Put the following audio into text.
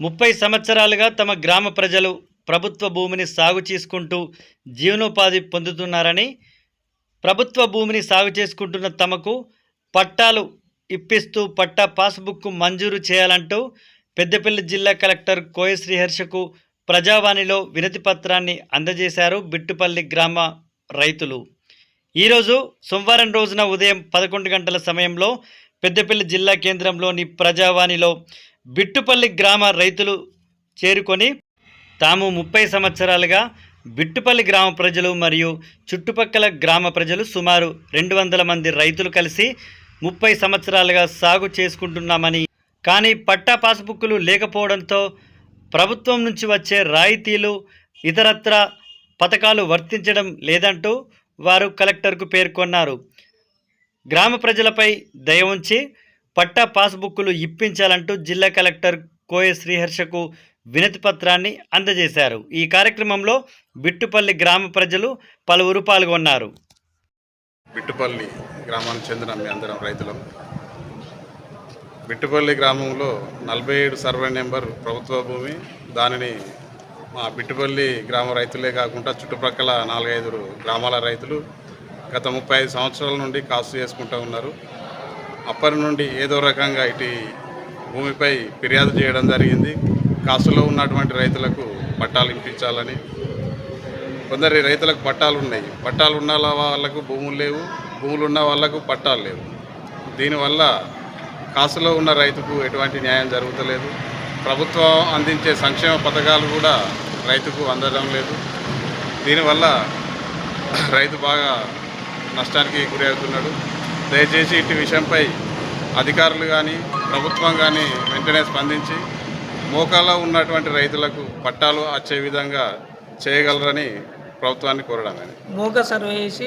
ముప్పై సంవత్సరాలుగా తమ గ్రామ ప్రజలు ప్రభుత్వ భూమిని సాగు చేసుకుంటూ జీవనోపాధి పొందుతున్నారని ప్రభుత్వ భూమిని సాగు చేసుకుంటున్న తమకు పట్టాలు ఇప్పిస్తూ పట్టా పాస్బుక్ మంజూరు చేయాలంటూ పెద్దపల్లి జిల్లా కలెక్టర్ కోయ శ్రీహర్షకు ప్రజావాణిలో వినతి పత్రాన్ని అందజేశారు బిట్టుపల్లి గ్రామ రైతులు. ఈరోజు సోమవారం రోజున ఉదయం పదకొండు గంటల సమయంలో పెద్దపల్లి జిల్లా కేంద్రంలోని ప్రజావాణిలో బిట్టుపల్లి గ్రామ రైతులు చేరుకొని తాము ముప్పై సంవత్సరాలుగా బిట్టుపల్లి గ్రామ ప్రజలు మరియు చుట్టుపక్కల గ్రామ ప్రజలు సుమారు రెండు వందల మంది రైతులు కలిసి ముప్పై సంవత్సరాలుగా సాగు చేసుకుంటున్నామని. కానీ పట్టా పాస్బుక్లు లేకపోవడంతో ప్రభుత్వం నుంచి వచ్చే రాయితీలు ఇతరత్ర పథకాలు వర్తించడం లేదంటూ వారు కలెక్టర్కు పేర్కొన్నారు. గ్రామ ప్రజలపై దయ ఉంచి పట్టా పాస్బుక్లు ఇప్పించాలంటూ జిల్లా కలెక్టర్ కోయ శ్రీహర్షకు వినతి పత్రాన్ని అందజేశారు. ఈ కార్యక్రమంలో బిట్టుపల్లి గ్రామ ప్రజలు పలువురు పాల్గొన్నారు. బిట్టుపల్లి గ్రామానికి చెందిన మీ అందరం రైతులం. బిట్టుపల్లి గ్రామంలో నలభై ఏడు సర్వే నెంబర్ ప్రభుత్వ భూమి. దానిని మా బిట్టుపల్లి గ్రామ రైతులే కాకుండా చుట్టుప్రక్కల నాలుగైదు గ్రామాల రైతులు గత ముప్పై ఐదు సంవత్సరాల నుండి కాసు చేసుకుంటూ ఉన్నారు. అప్పటి నుండి ఏదో రకంగా ఇటు భూమిపై ఫిర్యాదు చేయడం జరిగింది. కాసులో ఉన్నటువంటి రైతులకు పట్టాలు ఇప్పించాలని. కొందరి రైతులకు పట్టాలు ఉన్నాయి. పట్టాలు ఉన్న వాళ్ళకు భూములు లేవు. భూములు ఉన్న వాళ్ళకు పట్టాలు లేవు. దీనివల్ల కాసులో ఉన్న రైతుకు ఎటువంటి న్యాయం జరుగుతలేదు. ప్రభుత్వం అందించే సంక్షేమ పథకాలు కూడా రైతుకు అందడం లేదు. దీనివల్ల రైతు బాగా నష్టానికి గురి అవుతున్నాడు దయచేసి ఇటు విషయంపై అధికారులు కానీ ప్రభుత్వం కానీ వెంటనే స్పందించి మోకాలో ఉన్నటువంటి రైతులకు పట్టాలు వచ్చే విధంగా చేయగలరని ప్రభుత్వాన్ని కోరడం మోక సర్వే చేసి